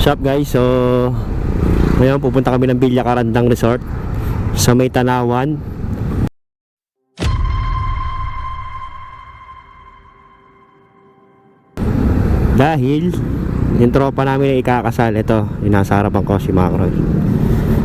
Up guys? So ngayon pupunta kami ng Villa Carandang Resort sa May Tanawan. Dahil yung tropa namin ay ikakasal ito, yung nasa ko si Macroy.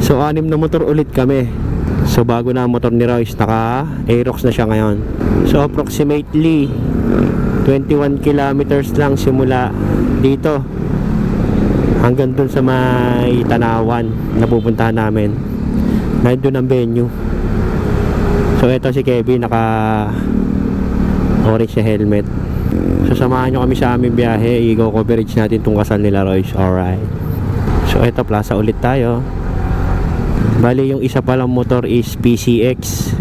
So anim na motor ulit kami. So bago na ang motor ni Royce, naka Aerox na siya ngayon. So approximately 21 kilometers lang simula dito hanggang dun sa may tanawan na pupuntahan namin. Nandun ang venue. So ito si Kevin naka orange na helmet. So samahan nyo kami sa aming biyahe. I-go coverage natin tong kasal nila Royce. Alright. So ito plaza ulit tayo. Bali yung isa palang motor is PCX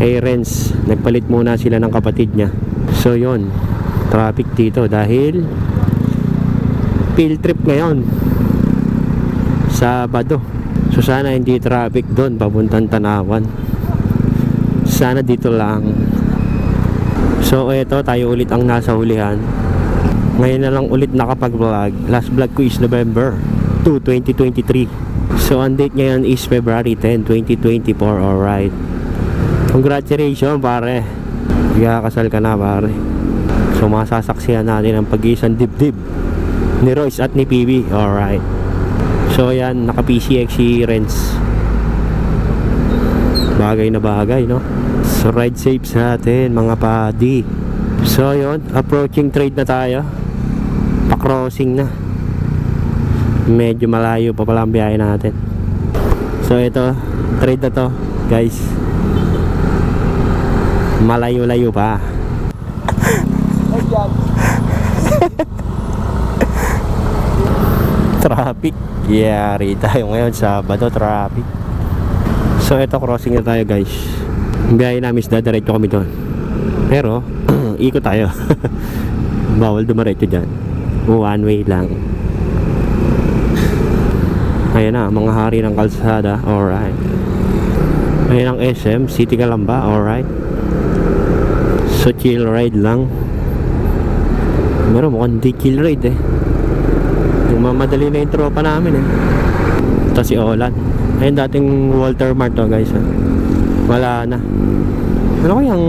kay Renz nagpalit muna sila ng kapatid niya. So yon traffic dito dahil field trip ngayon Sabado so sana hindi traffic doon papuntang Tanawan. Sana dito lang. So eto tayo ulit ang nasa hulihan. Ngayon na lang ulit nakapag vlog last vlog ko is November 2, 2023 so ang date ngayon is February 10, 2024 alright. Congratulations pare. Ikakasal ka na pare. So masasaksihan natin ang pag-iisang dibdib ni Royce at ni PB alright. So yan naka PCX si Renz. Bagay na bagay no? So ride safe sa atin mga padi. So yun approaching trade na tayo. Pa crossing na. Medyo malayo pa pala ang biyahe natin. So ito trade na to guys. Malayo-layo pa traffic. Yari tayo ngayon Sabado traffic. So ito crossing na tayo guys. Ang biyahe namin is dadiretso kami doon. Pero ikot tayo. Bawal dumaretso dyan. One way lang. Ayan na mga hari ng kalsada. Alright. Ayan ang SM City Calamba. Alright. So chill ride lang. Meron mukhang di chill ride eh Nagmamadali na yung tropa namin eh. Ito si Olan. Ayun dating Walter Mart to guys. ah. Wala na. Ano kayang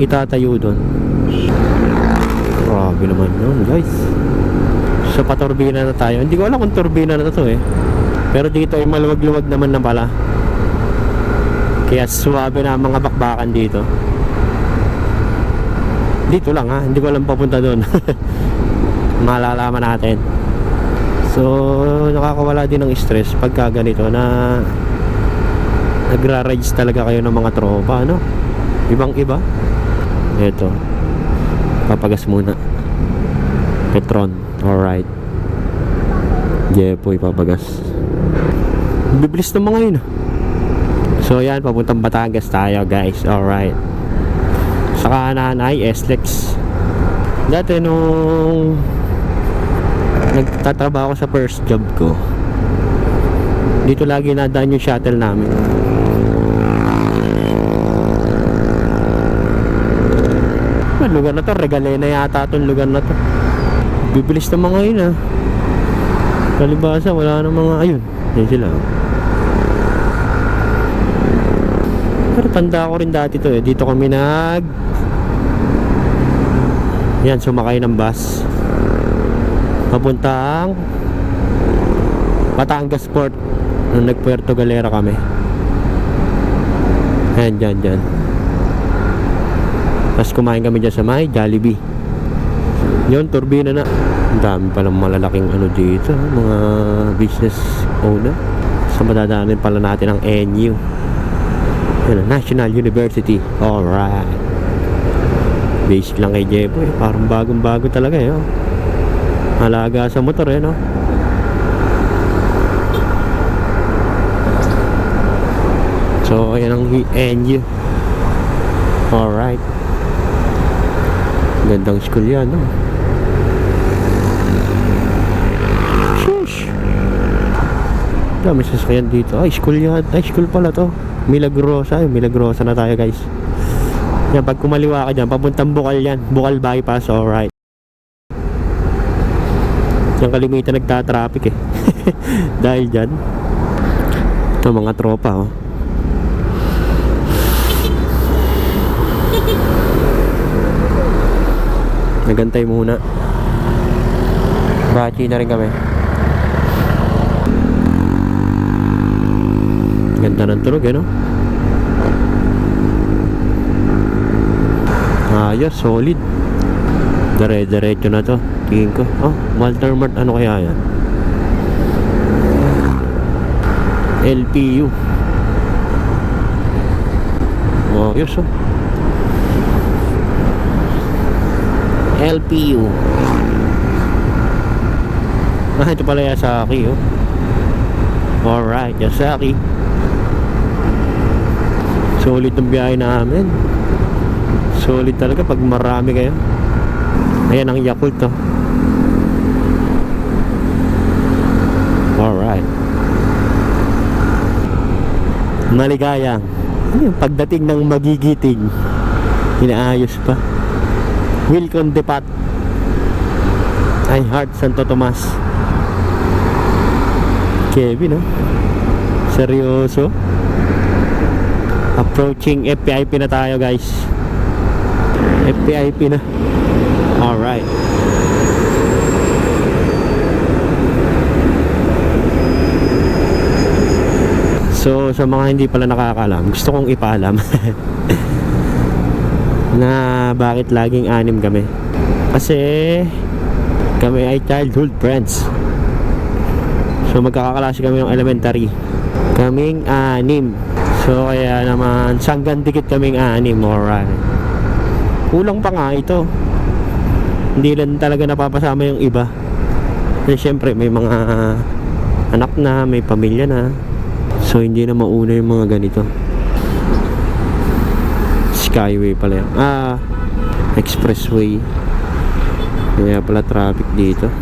itatayo doon? Grabe naman yun guys. So paturbina na tayo. Hindi ko alam kung turbina na to eh. Pero dito ay maluwag-luwag naman na pala. Kaya suwabe na mga bakbakan dito. Dito lang ha. Hindi ko alam papunta doon. Malalaman natin. So, nakakawala din ng stress pagka ganito na nagra-rides talaga kayo ng mga tropa, ano? Ibang iba. Ito. Papagas muna. Petron. Alright. Jepoy papagas. Bibilis ng mga yun. ah. So, yan. Papuntang Batangas tayo, guys. Alright. Saka nanay, SLEX. Dati nung nagtatrabaho sa first job ko. Dito lagi nadaan yung shuttle namin. Ang lugar na to, Regalena yata itong lugar na to. Bibilis ng mga yun ah. Kalibasa wala na mga ayun yun sila pero tanda ko rin dati to eh. Dito kami nag yan sumakay ng bus papuntang Batangas Port nung nag Puerto Galera kami. Ayan dyan dyan. Tapos kumain kami dyan sa may Jollibee. Yun turbina na. Ang dami palang malalaking ano dito mga business owner. Sa madadaanin pala natin ang NU yun, National University. Alright. Basic lang kay Jebo parang bagong bago talaga eh oh. Alaga sa motor eh, no? So, ayan ang NU. Alright. Gandang school yan, no? Shush! Dami sasakyan dito. Ay, school yan. Ay, school pala to. Milagrosa. Ay, Milagrosa na tayo, guys. Yan, pag kumaliwa ka dyan, papuntang Bukal yan. Bukal bypass, alright. Ang kalimitan nagtatraffic eh. Dahil dyan. Ito mga tropa oh. Nagantay muna. Bachi na rin kami. Ganda ng tulog eh no? Ayos, solid. Dire-diretso na to. Tingin ko. Oh, Walter Mart. Ano kaya yan? LPU. Oh, ayos oh. LPU. Ah, ito pala Yasaki oh. Alright, Yasaki. Solid ang biyahe namin. Solid talaga pag marami kayo. Ayan ang Yakult to. Alright. Maligayang. Ano yung pagdating ng magigiting? Inaayos pa. Wilcon Depat. Ay, Heart Santo Tomas. Kevin, no? Seryoso? Approaching FPIP na tayo, guys. FPIP na. Alright. So, sa mga hindi pala nakakalam, gusto kong ipaalam na bakit laging anim kami. Kasi kami ay childhood friends. So, magkakaklase kami ng elementary. Kaming anim. So, kaya naman, sanggan dikit kaming anim. Alright. Kulang pa nga ito. Hindi lang talaga napapasama yung iba. Kasi syempre, may mga anak na, may pamilya na. So, hindi na mauna yung mga ganito. Skyway pala yan. Ah, expressway. Kaya pala traffic dito.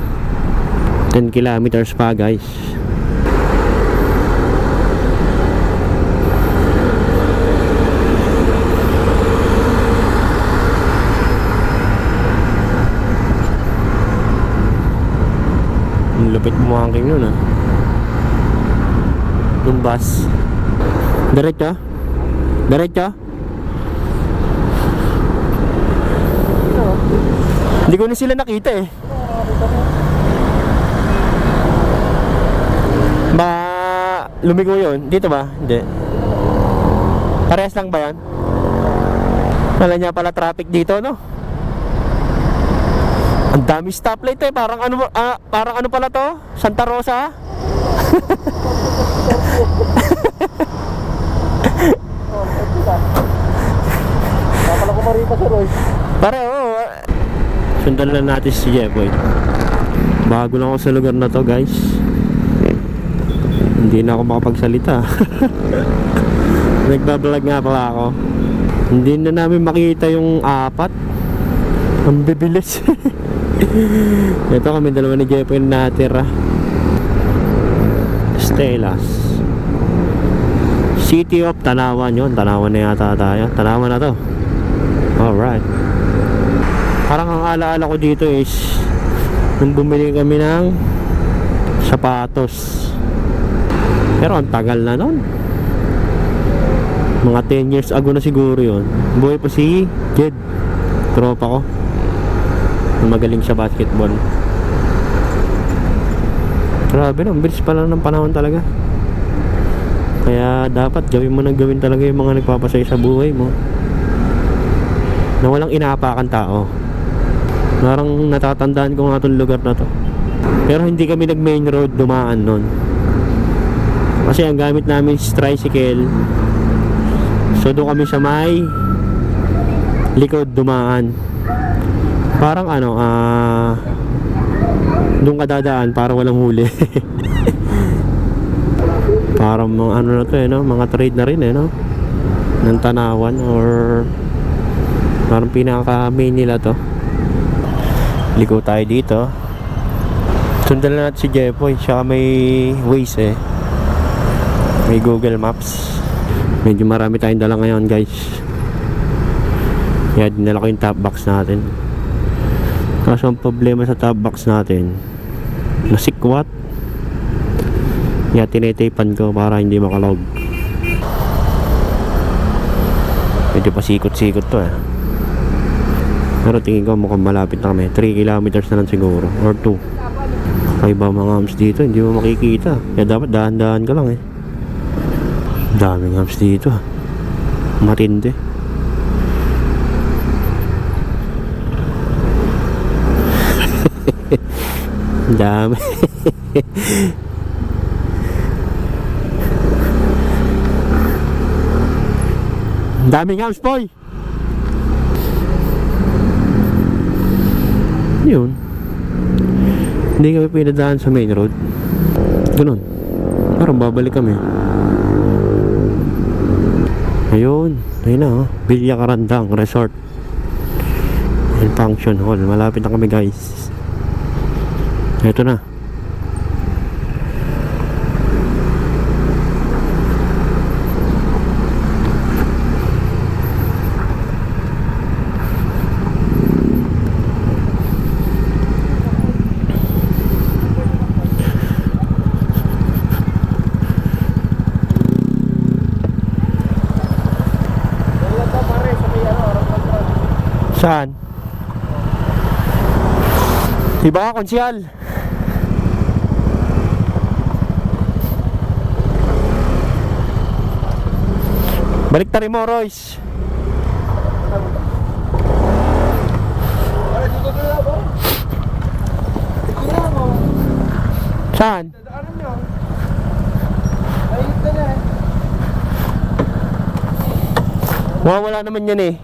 10 kilometers pa guys. Mo hangking nun ah. Yung bus. Diretso? Diretso? Hindi ko na sila nakita eh. Ba, lumigo yun. Dito ba? Hindi. Parehas lang ba yan? Wala niya pala traffic dito, no? Ang dami stoplight eh. Parang ano, ah, parang ano pala to? Santa Rosa? Kapala ko marita sir, oy. Pare, oo. Sundan lang natin si Jeffoy. Bago lang ako sa lugar na to, guys. Hindi na ako makapagsalita. Nagbablog nga pala ako. Hindi na namin makita yung apat. Ang bibilis. Ito kami dalawa ni Jeffoy na natira. Stelas. City of Tanawan yun. Tanawan na yata tayo. Tanawan na to. Alright. Parang ang alaala ko dito is nung bumili kami ng sapatos. Pero ang tagal na nun. Mga 10 years ago na siguro yon. Buhay pa si Jed. Tropa ko. Magaling sa basketball. Grabe no, bilis pa lang ng panahon talaga. Kaya dapat gawin mo na gawin talaga yung mga nagpapasaya sa buhay mo. Na walang inaapakan tao. Parang natatandaan ko nga itong lugar na to. Pero hindi kami nag main road dumaan nun. Kasi ang gamit namin is tricycle. So doon kami sa may likod dumaan. Parang ano, ah doon ka dadaan para walang huli. parang mga ano na to eh, no? mga trade na rin eh, no? ng tanawan or parang pinaka main nila to liko tayo dito sundan na natin si Jeffoy siya may Waze eh may Google Maps medyo marami tayong dala ngayon guys kaya dinala ko yung top box natin kaso ang problema sa top box natin Nasikwat. Kaya tinetapan ko para hindi makalog. Pwede pa sikot-sikot to eh. Pero tingin ko mukhang malapit na kami. 3 kilometers na lang siguro. Or 2. Kaiba mga hams dito. Hindi mo makikita. Kaya dapat dahan-dahan ka lang eh. Daming hams dito. ah. Matindi. Dami. Daming hams, boy! Yun. Hindi kami pinadaan sa main road. Ganun. Parang babalik kami. Ayun. Ayun na, oh. Bilya Karandang Resort and Function Hall. Malapit na kami, guys. Ito na. Saan? Iba ka, konsyal. Balik tayo mo, Royce. Saan? Daanan nyo. Mainit na na eh. Wala naman yan eh.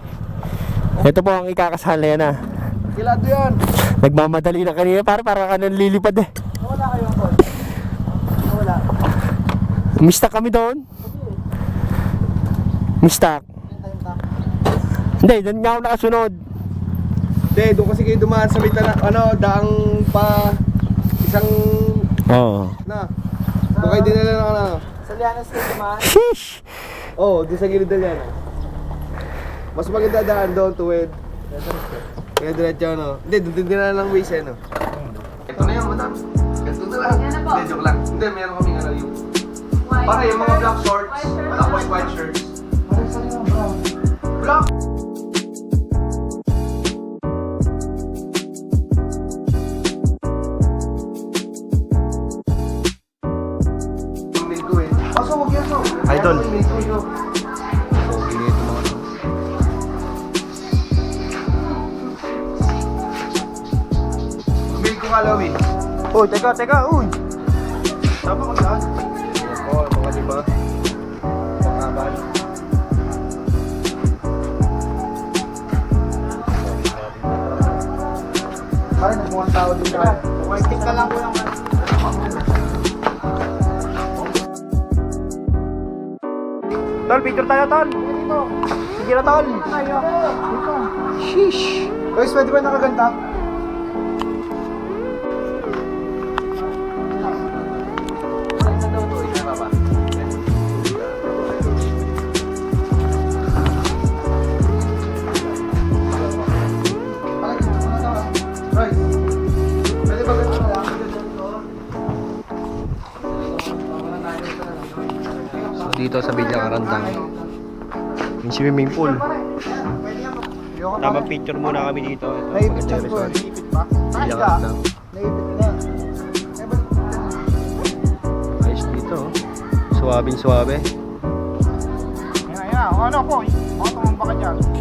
Ito po ang ikakasala yan ah. Kilado yan. Nagmamadali na kanina para para ka nang lilipad eh. Wala kayong call. Wala. Mistak kami doon. Mistak. Hindi, doon nga ako nakasunod. Hindi, doon kasi kayo dumaan sa may tana, ano, daang pa isang Oo. na. Doon kayo dinala ng ano. Sa Lianas kayo dumaan? Sheesh! Oo, oh, doon sa gilid na yan. Mas maganda daan doon tuwid. Kaya diretso ano. Hindi, doon din dinala ng ways eh, no? Ito na yan, madam. Ganito na lang. Yan na po. Hindi, joke lang. Hindi, meron kaming ano yung... Para yung mga black shorts, tapos white shirts. Ko so. Idol. Maid ko, ko ka, Lowy. Uy, teka, teka, uy! Saan pa Nagmukhang tao dito. Ka lang ko lang. Tol, picture tayo, Tol. Sige na, Tol. Sheesh! Guys, pwede ba nakaganta? Dito sa Villa Karandang. Yung swimming pool. Tama picture muna kami dito. Ito, Naipit pa. Ka. Naipit. Eh, Ayos dito. oh. Suwabing suwabe. Yan, yan. Ano po? Baka tumamba ka dyan.